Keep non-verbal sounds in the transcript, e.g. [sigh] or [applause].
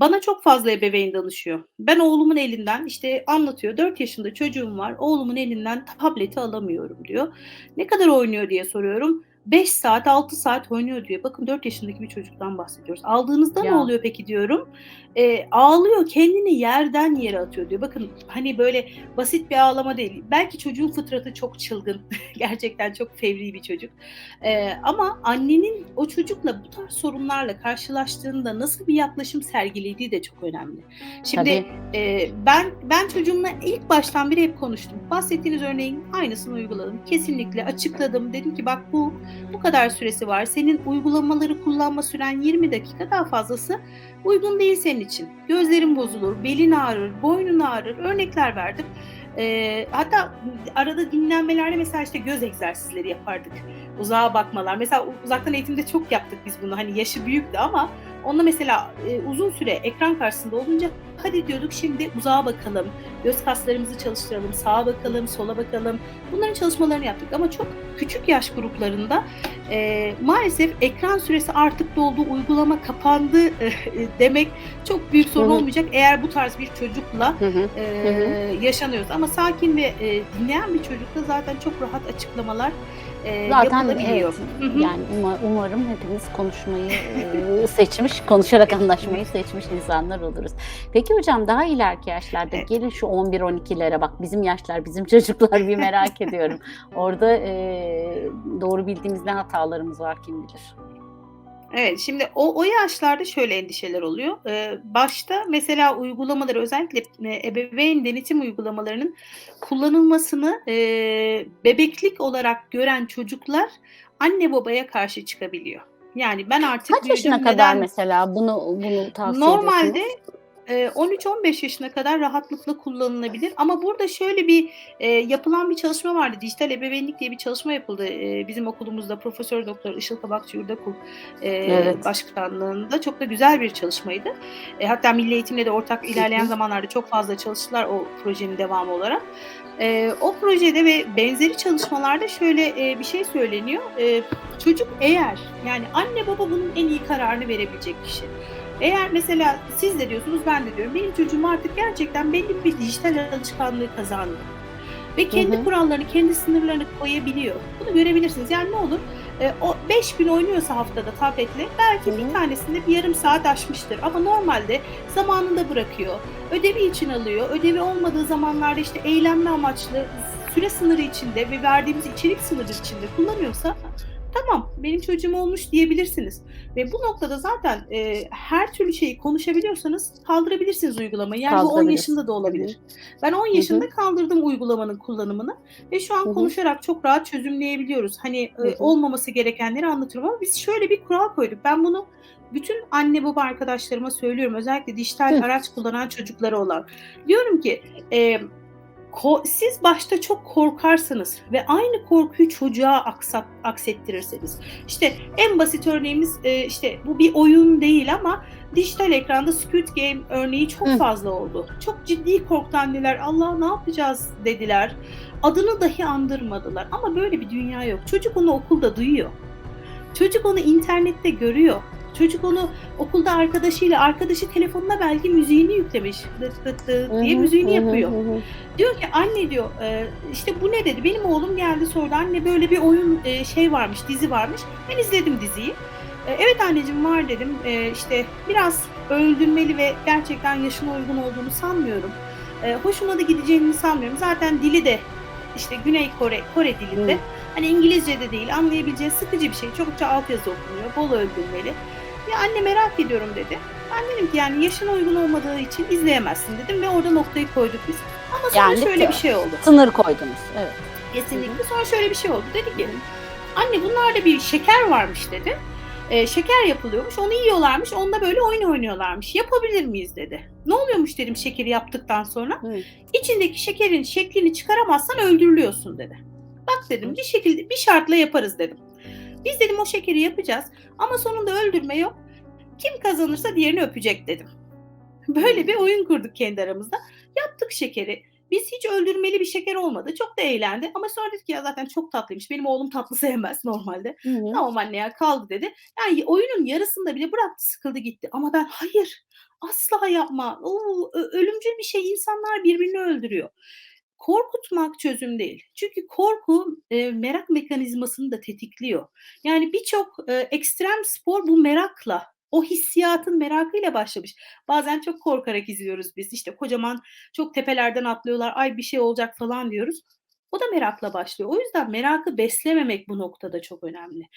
Bana çok fazla ebeveyn danışıyor. Ben oğlumun elinden işte anlatıyor. 4 yaşında çocuğum var. Oğlumun elinden tableti alamıyorum diyor. Ne kadar oynuyor diye soruyorum. 5 saat, 6 saat oynuyor diyor. Bakın 4 yaşındaki bir çocuktan bahsediyoruz. Aldığınızda ne Ya. oluyor peki diyorum. Eee, ağlıyor, kendini yerden yere atıyor diyor. Bakın hani böyle basit bir ağlama değil. Belki çocuğun fıtratı çok çılgın. [laughs] Gerçekten çok fevri bir çocuk. Eee, ama annenin o çocukla bu tarz sorunlarla karşılaştığında nasıl bir yaklaşım sergilediği de çok önemli. Şimdi Tabii. Eee, ben ben çocuğumla ilk baştan beri hep konuştum. Bahsettiğiniz örneğin aynısını uyguladım. Kesinlikle açıkladım. Dedim ki bak bu bu kadar süresi var. Senin uygulamaları kullanma süren 20 dakika daha fazlası uygun değil senin için. Gözlerin bozulur, belin ağrır, boynun ağrır. Örnekler verdim. Eee, hatta arada dinlenmelerde mesela işte göz egzersizleri yapardık. Uzağa bakmalar. Mesela uzaktan eğitimde çok yaptık biz bunu. Hani yaşı büyüktü ama onunla mesela e, uzun süre ekran karşısında olunca hadi diyorduk şimdi uzağa bakalım. Göz kaslarımızı çalıştıralım. Sağa bakalım, sola bakalım. Bunların çalışmalarını yaptık ama çok küçük yaş gruplarında e, maalesef ekran süresi artık doldu, uygulama kapandı e, demek çok büyük sorun Hı hı. olmayacak eğer bu tarz bir çocukla Hı hı. e, yaşanıyorsa. Ama sakin ve e, dinleyen bir çocukta zaten çok rahat açıklamalar e, Zaten yapılabiliyor. evet, Hı hı. yani uma- umarım hepimiz konuşmayı e, [laughs] seçmiş, konuşarak anlaşmayı seçmiş insanlar oluruz. Peki hocam daha ileriki yaşlarda Evet. gelin şu 11-12'lere bak bizim yaşlar, bizim [laughs] çocuklar bir merak ediyorum. Orada e, doğru bildiğimiz ne hatalarımız var kim bilir. Evet, şimdi o o yaşlarda şöyle endişeler oluyor. Eee, başta mesela uygulamaları özellikle e, ebeveyn denetim uygulamalarının kullanılmasını eee, bebeklik olarak gören çocuklar anne babaya karşı çıkabiliyor. Yani ben artık Kaç yaşına kadar neden mesela bunu bunu tavsiye Normalde ediyorsunuz? Eee, 13-15 yaşına kadar rahatlıkla kullanılabilir ama burada şöyle bir eee, yapılan bir çalışma vardı. Dijital ebeveynlik diye bir çalışma yapıldı eee, bizim okulumuzda Profesör Doktor Işıl Kabakçı Yurdakul eee, Evet. başkanlığında çok da güzel bir çalışmaydı. E, hatta Milli Eğitim'le de ortak ilerleyen zamanlarda çok fazla çalıştılar o projenin devamı olarak. Eee, o projede ve benzeri çalışmalarda şöyle eee, bir şey söyleniyor. Eee, çocuk eğer yani anne baba bunun en iyi kararını verebilecek kişi. Eğer mesela siz de diyorsunuz ben de diyorum benim çocuğum artık gerçekten belli bir dijital alışkanlığı kazandı. Ve Hı kendi hı. kurallarını, kendi sınırlarını koyabiliyor. Bunu görebilirsiniz. Yani ne olur? E, o 5 gün oynuyorsa haftada tabletle belki Hı bir hı. tanesinde bir yarım saat aşmıştır. Ama normalde zamanında bırakıyor. Ödevi için alıyor. Ödevi olmadığı zamanlarda işte eğlenme amaçlı süre sınırı içinde ve verdiğimiz içerik sınırı içinde kullanıyorsa tamam benim çocuğum olmuş diyebilirsiniz. Ve bu noktada zaten e, her türlü şeyi konuşabiliyorsanız kaldırabilirsiniz uygulamayı. Yani bu 10 Kaldırabiliriz. yaşında da olabilir. Ben 10 Hı hı. yaşında kaldırdım uygulamanın kullanımını ve şu an Hı hı. konuşarak çok rahat çözümleyebiliyoruz. Hani e, olmaması gerekenleri anlatıyorum ama biz şöyle bir kural koyduk. Ben bunu bütün anne baba arkadaşlarıma söylüyorum. Özellikle dijital Hı. araç kullanan çocukları olan. Diyorum ki e, ko- siz başta çok korkarsınız ve aynı korkuyu çocuğa aksat, aksettirirseniz. İşte en basit örneğimiz e, işte bu bir oyun değil ama dijital ekranda Squid Game örneği çok Hı. fazla oldu. Çok ciddi korktu anneler. Allah ne yapacağız dediler. Adını dahi andırmadılar. Ama böyle bir dünya yok. Çocuk onu okulda duyuyor. Çocuk onu internette görüyor. Çocuk onu okulda arkadaşıyla, arkadaşı telefonuna belki müziğini yüklemiş. Dıt dıt dıt diye müziğini yapıyor. Diyor ki anne diyor e, işte bu ne dedi. Benim oğlum geldi sordu anne böyle bir oyun e, şey varmış dizi varmış. Ben izledim diziyi. E, evet anneciğim var dedim. E, işte biraz öldürmeli ve gerçekten yaşına uygun olduğunu sanmıyorum. E, hoşuna da gideceğini sanmıyorum. Zaten dili de işte Güney Kore Kore dilinde. Hı. Hani İngilizce de değil anlayabileceğin sıkıcı bir şey. Çokça altyazı okunuyor. Bol öldürmeli. Ya anne merak ediyorum dedi. Ben dedim ki yani yaşına uygun olmadığı için izleyemezsin dedim ve orada noktayı koyduk biz. Ama sonra Yani şöyle bir şey oldu. sınır koydunuz. Evet. Kesinlikle. Sonra şöyle bir şey oldu. Dedi ki anne bunlarda bir şeker varmış dedi. Ee, şeker yapılıyormuş. Onu yiyorlarmış. Onunla böyle oyun oynuyorlarmış. Yapabilir miyiz dedi. Ne oluyormuş dedim şekeri yaptıktan sonra. Hı. İçindeki şekerin şeklini çıkaramazsan öldürülüyorsun dedi. Bak dedim bir şekilde bir şartla yaparız dedim. Biz dedim o şekeri yapacağız ama sonunda öldürme yok. Kim kazanırsa diğerini öpecek dedim. Böyle bir oyun kurduk kendi aramızda. Yaptık şekeri. Biz hiç öldürmeli bir şeker olmadı. Çok da eğlendi ama sonra dedi ki ya zaten çok tatlıymış. Benim oğlum tatlı [laughs] sevmez normalde. Hı hı. Tamam anne ya kaldı dedi. Yani oyunun yarısında bile bıraktı sıkıldı gitti. Ama ben hayır asla yapma. Oo, ölümcül bir şey insanlar birbirini öldürüyor. Korkutmak çözüm değil. Çünkü korku e, merak mekanizmasını da tetikliyor. Yani birçok e, ekstrem spor bu merakla, o hissiyatın merakıyla başlamış. Bazen çok korkarak izliyoruz biz. İşte kocaman çok tepelerden atlıyorlar. Ay bir şey olacak falan diyoruz. O da merakla başlıyor. O yüzden merakı beslememek bu noktada çok önemli.